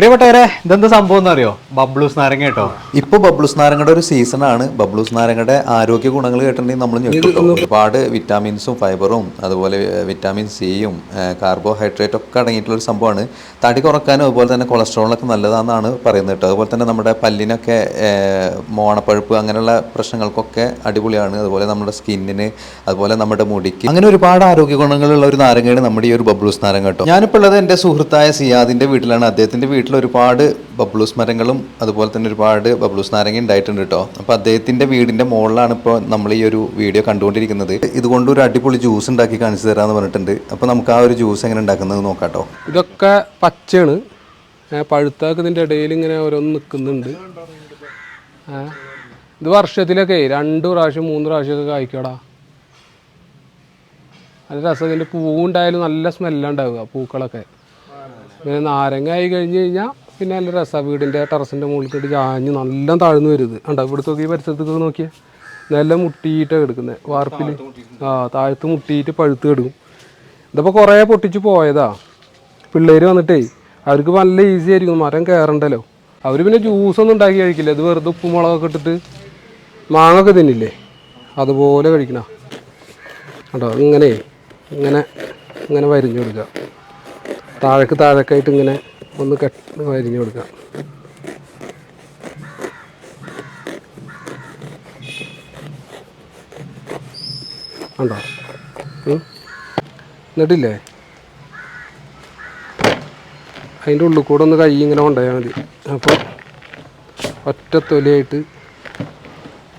പ്രിയപ്പെട്ടവരെ ഇതെന്ത് സംഭവം എന്ന് അറിയോ ബബ്ലൂസ് നാരങ്ങ കേട്ടോ. ഇപ്പൊ ബബ്ലൂസ് നാരങ്ങയുടെ ഒരു സീസൺ ആണ്. ബബ്ലൂസ് നാരങ്ങയുടെ ആരോഗ്യ ഗുണങ്ങൾ കേട്ടിട്ടുണ്ടെങ്കിൽ നമ്മൾ ഞെട്ടും. ഒരുപാട് വിറ്റാമിൻസും ഫൈബറും അതുപോലെ വിറ്റാമിൻ സിയും കാർബോഹൈഡ്രേറ്റ് ഒക്കെ അടങ്ങിയിട്ടുള്ള ഒരു സംഭവമാണ്. തടി കുറക്കാനും അതുപോലെ തന്നെ കൊളസ്ട്രോളിനൊക്കെ നല്ലതാണെന്നാണ് പറയുന്നത് കേട്ടോ. അതുപോലെ തന്നെ നമ്മുടെ പല്ലിനൊക്കെ മോണപ്പഴുപ്പ് അങ്ങനെയുള്ള പ്രശ്നങ്ങൾക്കൊക്കെ അടിപൊളിയാണ്. അതുപോലെ നമ്മുടെ സ്കിന്നിന് അതുപോലെ നമ്മുടെ മുടിക്ക്. അങ്ങനെ ഒരുപാട് ആരോഗ്യ ഗുണങ്ങളുള്ള ഒരു നാരങ്ങയാണ് നമ്മുടെ ഈ ഒരു ബബ്ലൂസ് നാരങ്ങ കേട്ടോ. ഞാനിപ്പോൾ ഉള്ളത് എന്റെ സുഹൃത്തായ സിയാദിന്റെ വീട്ടിലാണ്. അദ്ദേഹത്തിന്റെ വീട്ടിൽ ഒരുപാട് ബബ്ലൂസ് മരങ്ങളും അതുപോലെ തന്നെ ഒരുപാട് ബബ്ലൂസ് നാരങ്ങ ഉണ്ടായിട്ടുണ്ട് കേട്ടോ അപ്പോൾ അദ്ദേഹത്തിന്റെ വീടിന്റെ മുകളിലാണ് ഇപ്പോൾ നമ്മൾ ഈ ഒരു വീഡിയോ കണ്ടുകൊണ്ടിരിക്കുന്നത്. ഇതുകൊണ്ട് ഒരു അടിപൊളി ജ്യൂസ് ഉണ്ടാക്കി കാണിച്ചു തരാമെന്ന് പറഞ്ഞിട്ടുണ്ട്. അപ്പോൾ നമുക്ക് ആ ഒരു ജ്യൂസ് എങ്ങനെ ഉണ്ടാക്കുന്നത് നോക്കാം കേട്ടോ ഇതൊക്കെ പച്ചയാണ്. ഏ, ഇതിന്റെ ഇടയിൽ ഇങ്ങനെ ഓരോന്ന് നിൽക്കുന്നുണ്ട്. ഇത് വർഷത്തിലൊക്കെ രണ്ട് പ്രാവശ്യം മൂന്ന് പ്രാവശ്യമൊക്കെ കായ്ക്കടാ. നല്ല രസം. ഇതിന്റെ പൂവുണ്ടായാലും നല്ല സ്മെല്ലുണ്ടാവുക പൂക്കളൊക്കെ. പിന്നെ നാരങ്ങ ആയി കഴിഞ്ഞ് കഴിഞ്ഞാൽ പിന്നെ നല്ല രസമാണ് വീടിന്റെ ടെറസിന്റെ മുകളിൽ ഇട്ട് ചാഞ്ഞ് നല്ല താഴ്ന്നു വരുത് ഉണ്ടോ ഇവിടുത്തെ നോക്കി പരിസരത്തൊക്കെ നോക്കിയാൽ നല്ല മുട്ടിയിട്ടാണ് എടുക്കുന്നത് വാർപ്പിൽ. ആ താഴത്ത് മുട്ടിയിട്ട് പഴുത്ത് കിടക്കും. ഇതിപ്പോൾ കുറേ പൊട്ടിച്ച് പോയതാ. പിള്ളേർ വന്നിട്ടേ അവർക്ക് നല്ല ഈസി ആയിരിക്കും. മരം കയറണ്ടല്ലോ അവർ പിന്നെ ജ്യൂസൊന്നും ഉണ്ടാക്കി കഴിക്കില്ല. ഇത് വെറുതെ ഉപ്പും മുളകൊക്കെ ഇട്ടിട്ട് മാങ്ങൊക്കെ തിന്നില്ലേ? അതുപോലെ കഴിക്കണ. കേട്ടോ ഇങ്ങനെ ഇങ്ങനെ ഇങ്ങനെ വരിഞ്ഞു കൊടുക്കുക താഴേക്ക് താഴേക്കായിട്ട് ഇങ്ങനെ ഒന്ന് കെട്ട് വരിഞ്ഞു കൊടുക്കാം. ഉണ്ടോ. എന്നിട്ടില്ലേ? അതിന്റെ ഉള്ളിൽ കൂടെ ഒന്ന് കൈ ഇങ്ങനെ കൊണ്ടുപോയാൽ മതി. അപ്പോൾ ഒറ്റ തൊലിയായിട്ട്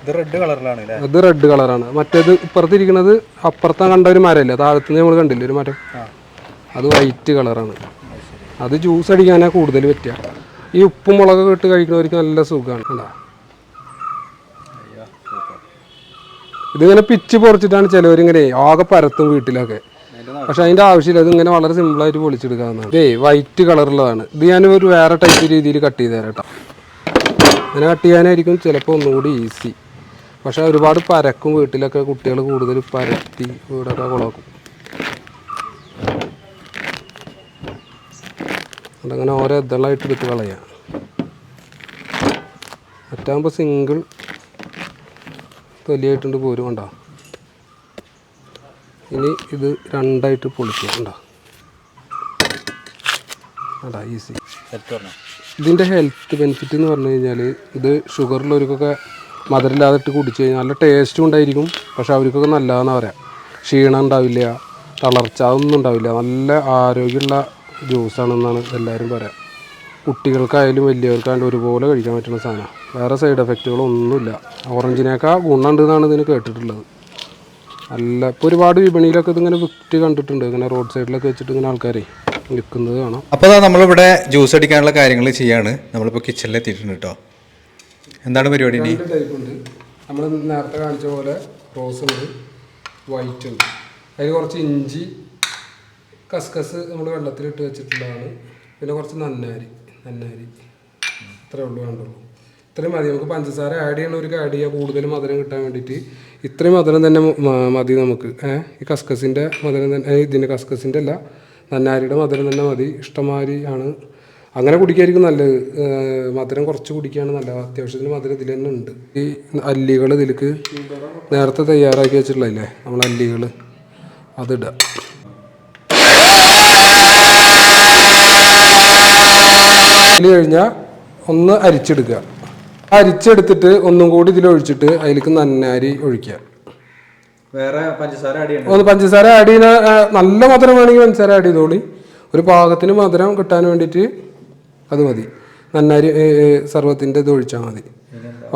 ഇത് റെഡ് കളറിലാണ് അത് റെഡ് കളറാണ് മറ്റേത് ഇപ്പുറത്തിരിക്കുന്നത് അപ്പുറത്താ കണ്ട ഒരു മരമല്ലേ? താഴത്തുനിന്ന് നമ്മൾ കണ്ടില്ലേ ഒരു മരം? അത് വൈറ്റ് കളറാണ് അത് ജ്യൂസ് അടിക്കാനാണ് കൂടുതൽ പറ്റുക ഈ ഉപ്പും മുളകൊക്കെ ഇട്ട് കഴിക്കുന്നവർക്ക് നല്ല സുഖമാണ് കേട്ടോ ഇതിങ്ങനെ പിച്ച് പൊറിച്ചിട്ടാണ് ചിലവരിങ്ങനെ ആകെ പരത്തും വീട്ടിലൊക്കെ. പക്ഷെ അതിന്റെ ആവശ്യമില്ല. ഇത് ഇങ്ങനെ വളരെ സിമ്പിളായിട്ട് പൊളിച്ചെടുക്കാവുന്നതാണ്. ഇതേ വൈറ്റ് കളറുള്ളതാണ് ഇത് ഞാൻ ഒരു വേറെ ടൈപ്പ് രീതിയിൽ കട്ട് ചെയ്ത് തരാം കേട്ടോ. അങ്ങനെ കട്ട് ചെയ്യാനായിരിക്കും ചിലപ്പോൾ ഒന്നുകൂടി ഈസി പക്ഷെ ഒരുപാട് പരക്കും വീട്ടിലൊക്കെ കുട്ടികൾ കൂടുതൽ പരത്തി വീടൊക്കെ കുളക്കും. അതങ്ങനെ ഓരോ ഇതളായിട്ട് എടുത്ത് കളയാം. മറ്റാകുമ്പോൾ സിംഗിൾ തൊലിയായിട്ടുണ്ട് പോരും കണ്ടോ? ഇനി ഇത് രണ്ടായിട്ട് പൊളിക്കുക കണ്ടോ? അതാ ഈസി ഇതിന്റെ ഹെൽത്ത് ബെനിഫിറ്റ് എന്ന് പറഞ്ഞു കഴിഞ്ഞാൽ ഇത് ഷുഗറിലൊരുക്കൊക്കെ മധുരമില്ലാതെ ഇട്ട് കുടിച്ച് കഴിഞ്ഞാൽ നല്ല ടേസ്റ്റും ഉണ്ടായിരിക്കും. പക്ഷെ അവർക്കൊക്കെ നല്ലതെന്ന് പറയാം. ക്ഷീണം ഉണ്ടാവില്ല തളർച്ച അതൊന്നും ഉണ്ടാവില്ല. നല്ല ആരോഗ്യമുള്ള ജ്യൂസാണെന്നാണ് എല്ലാവരും പറയാം. കുട്ടികൾക്കായാലും വലിയവർക്കായാലും ഒരുപോലെ കഴിക്കാൻ പറ്റുന്ന സാധനമാണ് വേറെ സൈഡ് എഫക്റ്റുകളൊന്നുമില്ല ഓറഞ്ചിനേക്കാൾ ഗുണമുണ്ടെന്നാണ് ഇതിന് കേട്ടിട്ടുള്ളത്. അല്ല ഇപ്പോൾ ഒരുപാട് വിപണിയിലൊക്കെ ഇതിങ്ങനെ വിറ്റ് കണ്ടിട്ടുണ്ട്. ഇങ്ങനെ റോഡ് സൈഡിലൊക്കെ വെച്ചിട്ട് ഇങ്ങനെ ആൾക്കാരെ വിൽക്കുന്നത് കാണാം. അപ്പോൾ അതാ നമ്മളിവിടെ ജ്യൂസ് അടിക്കാനുള്ള കാര്യങ്ങൾ ചെയ്യാണ്. നമ്മളിപ്പോൾ കിച്ചണിൽ എത്തിയിട്ടുണ്ട് കേട്ടോ എന്താണ് പരിപാടി രണ്ട് ടൈപ്പ് ഉണ്ട്. നമ്മൾ നേരത്തെ കാണിച്ച പോലെ റോസ് ഉണ്ട് വൈറ്റ് ഉണ്ട്. അതിൽ കുറച്ച് ഇഞ്ചി കസ്കസ് നമ്മൾ വെള്ളത്തിലിട്ട് വെച്ചിട്ടുള്ളതാണ്. പിന്നെ കുറച്ച് നന്നാരി നന്നാരി. ഇത്രേ ഉള്ളൂ വേണ്ടുള്ളൂ ഇത്രയും മതി. നമുക്ക് പഞ്ചസാര ആഡ് ചെയ്യണവർക്ക് ആഡ് ചെയ്യുക കൂടുതൽ മധുരം കിട്ടാൻ വേണ്ടിയിട്ട്. ഇത്രയും മധുരം തന്നെ മതി നമുക്ക്. ഈ കസ്കസിന്റെ മധുരം തന്നെ ഇതിന്റെ കസ്കസിന്റെ അല്ല. നന്നാരിയുടെ മധുരം തന്നെ മതി. ഇഷ്ടമാതിരി ആണ്. അങ്ങനെ കുടിക്കായിരിക്കും നല്ലത്. മധുരം കുറച്ച് കുടിക്കുകയാണ് നല്ലത്. അത്യാവശ്യത്തിന് മധുരം ഇതിൽ തന്നെ ഉണ്ട്. ഈ അല്ലികൾ ഇതിലേക്ക് നേരത്തെ തയ്യാറാക്കി വെച്ചിട്ടുള്ളതില്ലേ? നമ്മൾ അല്ലികൾ അതിടുക അതിൽ കഴിഞ്ഞാൽ ഒന്ന് അരിച്ചെടുക്കുക. അരിച്ചെടുത്തിട്ട് ഒന്നും കൂടി ഇതിൽ ഒഴിച്ചിട്ട് അതിലേക്ക് നന്നാരി ഒഴിക്കുക. വേറെ പഞ്ചസാര ആഡ് ചെയ്യണം ഒന്ന് പഞ്ചസാര ആഡ് ചെയ്യുന്ന നല്ല മധുരം വേണമെങ്കിൽ പഞ്ചസാര ആഡ് ചെയ്തോളി. ഒരു പാകത്തിന് മധുരം കിട്ടാൻ വേണ്ടിയിട്ട് അത് മതി. നന്നാരി സർവത്തിന്റെ ഇത് ഒഴിച്ചാൽ മതി.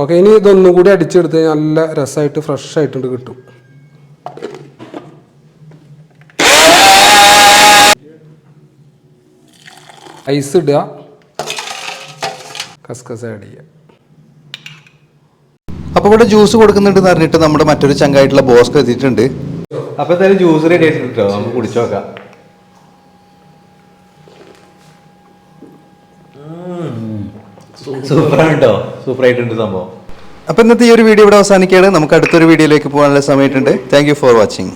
ഓക്കെ ഇനി ഇതൊന്നും കൂടി അടിച്ചെടുത്ത് നല്ല രസമായിട്ട് ഫ്രഷ് ആയിട്ടുണ്ട് കിട്ടും. ഐസ് ഇടുക. കസ്കസ് ആഡ് ചെയ്യുക അപ്പോൾ ഇവിടെ ജ്യൂസ് കൊടുക്കുന്നുണ്ടെന്ന് അറിഞ്ഞിട്ട് നമ്മുടെ മറ്റൊരു ചങ്കായിട്ടുള്ള ബോസ്ക്ക് എത്തിയിട്ടുണ്ട്. അപ്പോൾ എന്തായാലും ജ്യൂസ് റെഡി ആയിട്ടുണ്ട് നമുക്ക് കുടിച്ചു നോക്കാം. സൂപ്പറാണോ ആയിട്ടുണ്ട് സംഭവം. അപ്പോൾ ഇന്നത്തെ ഈ ഒരു വീഡിയോ ഇവിടെ അവസാനിക്കുകയാണ്. നമുക്ക് അടുത്തൊരു വീഡിയോയിലേക്ക് പോകാനുള്ള സമയമുണ്ട്. Thank you for watching